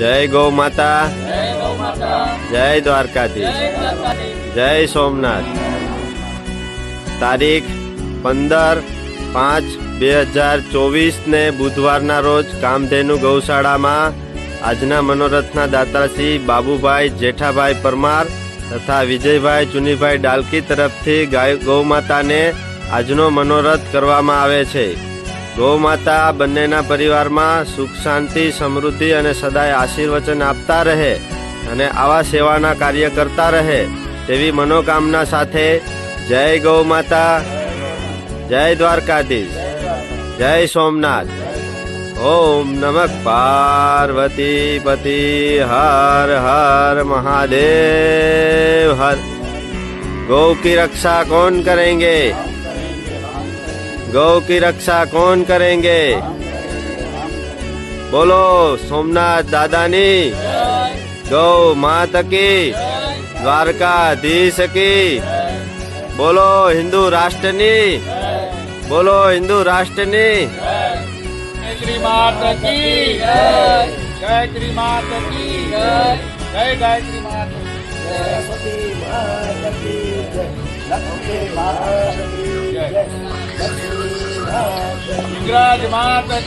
જય ગૌ માતા જય ગૌ દ્વારકાધીશ. જય સોમનાથ. તારીખ પંદર પાંચ બે હજાર ચોવીસને બુધવારના રોજ કામધેનુ ગૌશાળામાં આજના મનોરથના દાતાશ્રી બાબુભાઈ જેઠાભાઈ પરમાર તથા વિજયભાઈ ચુનીભાઈ ડાલકી તરફથી ગાય ગૌમાતાને આજનો મનોરથ કરવામાં આવે છે. ગૌ માતા બંનેના પરિવારમાં સુખ, શાંતિ, સમૃદ્ધિ અને સદાય આશીર્વચન આપતા રહે અને આવા સેવાના કાર્ય કરતા રહે તેવી મનોકામના સાથે જય ગૌ માતા, જય દ્વારકાધીશ, જય સોમનાથ. ઓમ નમક પાર્વતી પતિ, હર હર મહાદેવ, હર. ગૌ કી રક્ષા કોણ કરેંગે? गौ की रक्षा कौन करेंगे? बोलो सोमनाथ दादानी। गौ मात की। द्वारकाधीश की। बोलो हिंदू राष्ट्रनी। बोलो हिंदू राष्ट्रनी। गायत्री माता की माता की जय गायत्री माता माता की जय। लक्ष्मी माता की जय। કી વિગ્રાજ માતા